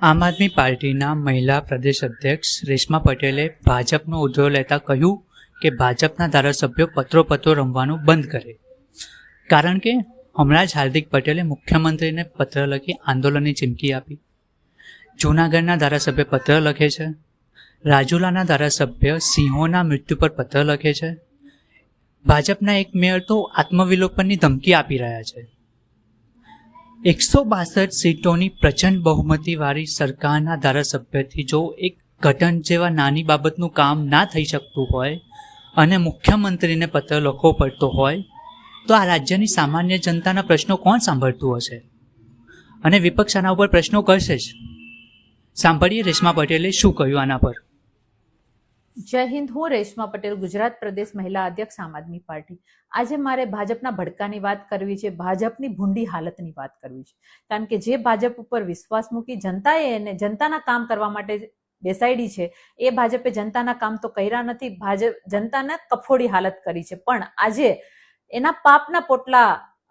આમ આદમી પાર્ટીના મહિલા પ્રદેશ અધ્યક્ષ રેશમા પટેલે ભાજપનો ઉદ્ધવ લેતા કહ્યું કે ભાજપના ધારાસભ્યો પત્રો પત્રો રમવાનું બંધ કરે. કારણ કે હમણાં જ હાર્દિક પટેલે મુખ્યમંત્રીને પત્ર લખી આંદોલનની ચીમકી આપી. જૂનાગઢના ધારાસભ્ય પત્ર લખે છે. રાજુલાના ધારાસભ્ય સિંહોના મૃત્યુ પર પત્ર લખે છે. ભાજપના એક મેયર તો આત્મવિલોપનની ધમકી આપી રહ્યા છે. એકસો બાસઠ સીટોની પ્રચંડ બહુમતીવાળી સરકારના ધારાસભ્યથી જો એક ઘટન જેવા નાની બાબતનું કામ ના થઈ શકતું હોય અને મુખ્યમંત્રીને પત્ર લખવો પડતો હોય, તો આ રાજ્યની સામાન્ય જનતાના પ્રશ્નો કોણ સાંભળતું હશે? અને વિપક્ષ આના ઉપર પ્રશ્નો કરશે જ. સાંભળીએ રેશમા પટેલે શું કહ્યું આના પર? જય હિન્દ, હું રેશમા પટેલ, ગુજરાત પ્રદેશ મહિલા અધ્યક્ષ, આમ આદમી પાર્ટી. આજે મારે ભાજપના ભડકાની વાત કરવી છે, ભાજપની ભૂંડી હાલતની વાત કરવી છે. કારણ કે જે ભાજપ ઉપર વિશ્વાસ મૂકી જનતાએ એને, જનતાના કામ કરવા માટે બેસાડી છે, એ ભાજપે જનતાના કામ તો કર્યા નથી, ભાજપ, જનતાને કફોડી હાલત કરી છે. પણ આજે એના પાપના પોટલા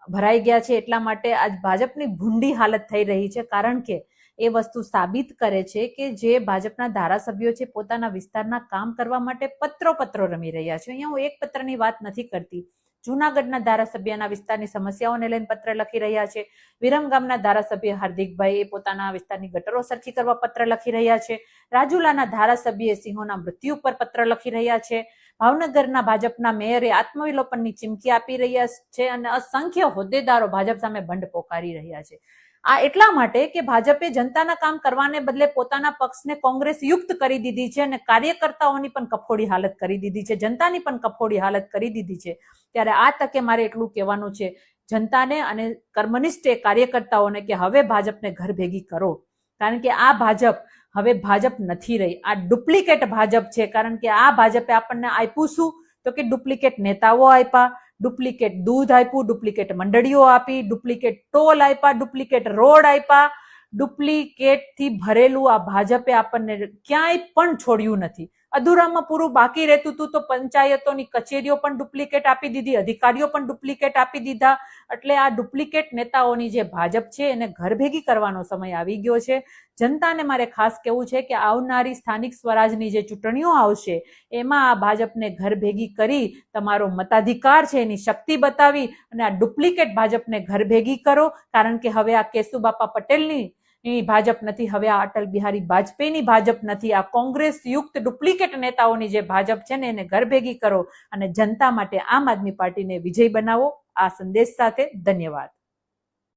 ભરાઈ ગયા છે, એટલા માટે આજ ભાજપની ભૂંડી હાલત થઈ રહી છે. કારણ કે એ વસ્તુ સાબિત કરે છે કે જે ભાજપના ધારાસભ્યો છે પોતાના વિસ્તારના કામ કરવા માટે પત્રો પત્રો રમી રહ્યા છે. અહીંયા હું એક પત્રની વાત નથી કરતી. જુનાગઢના ધારાસભ્યના વિસ્તારની સમસ્યાઓને લઈને પત્ર લખી રહ્યા છે. વિરમગામના ધારાસભ્ય હાર્દિકભાઈ પોતાના વિસ્તારની ગટરો સરખી કરવા પત્ર લખી રહ્યા છે. રાજુલાના ધારાસભ્ય સિંહોના મૃત્યુ પર પત્ર લખી રહ્યા છે. ભાવનગરના ભાજપના મેયરે આત્મવિલોપનની ચીમકી આપી રહ્યા છે અને અસંખ્ય હોદ્દેદારો ભાજપ સામે બંધ પોકારી રહ્યા છે. આ એટલા માટે કે ભાજપે જનતાના કામ કરવાને બદલે પોતાના પક્ષને કોંગ્રેસ યુક્ત કરી દીધી છે અને કાર્યકર્તાઓની પણ કફોડી હાલત કરી દીધી છે, જનતાની પણ કફોડી હાલત કરી દીધી છે. ત્યારે આ તકે મારે એટલું કહેવાનું છે, જનતાને અને કર્મનિષ્ઠ કાર્યકર્તાઓને કે હવે ભાજપને ઘર ભેગી કરો. કારણ કે આ ભાજપ હવે ભાજપ નથી રહી. આ ડુપ્લિકેટ ભાજપ છે. કારણ કે આ ભાજપે આપણને આપ્યું શું? તો કે ડુપ્લિકેટ નેતાઓ આપ્યા ડુપ્લિકેટ દૂધ આપ્યું, ડુપ્લિકેટ મંડળીઓ આપી, ડુપ્લિકેટ ટોલ આપ્યા, ડુપ્લિકેટ રોડ આપ્યા. ડુપ્લિકેટથી ભરેલું આ ભાજપે આપણને ક્યાંય પણ છોડ્યું નથી. અધૂરામાં પૂરું બાકી રહેતું હતું તો પંચાયતોની કચેરીઓ પણ ડુપ્લિકેટ આપી દીધી, અધિકારીઓ પણ ડુપ્લિકેટ આપી દીધા. એટલે આ ડુપ્લિકેટ નેતાઓની જે ભાજપ છે એને ઘર ભેગી કરવાનો સમય આવી ગયો છે. જનતાને મારે ખાસ કહેવું છે કે આવનારી સ્થાનિક સ્વરાજની જે ચૂંટણીઓ આવશે, એમાં આ ભાજપને ઘર ભેગી કરી તમારો મતાધિકાર છે, એની શક્તિ બતાવી અને આ ડુપ્લિકેટ ભાજપને ઘર ભેગી કરો. કારણ કે હવે આ કેશુબાપા પટેલની ની ભાજપ નથી. હવે આ અટલ બિહારી વાજપેયીની ભાજપ નથી. આ કોંગ્રેસ યુક્ત ડુપ્લિકેટ નેતાઓની જે ભાજપ છે ને એને ઘર ભેગી કરો અને જનતા માટે આમ આદમી પાર્ટીને વિજય બનાવો. આ સંદેશ સાથે ધન્યવાદ.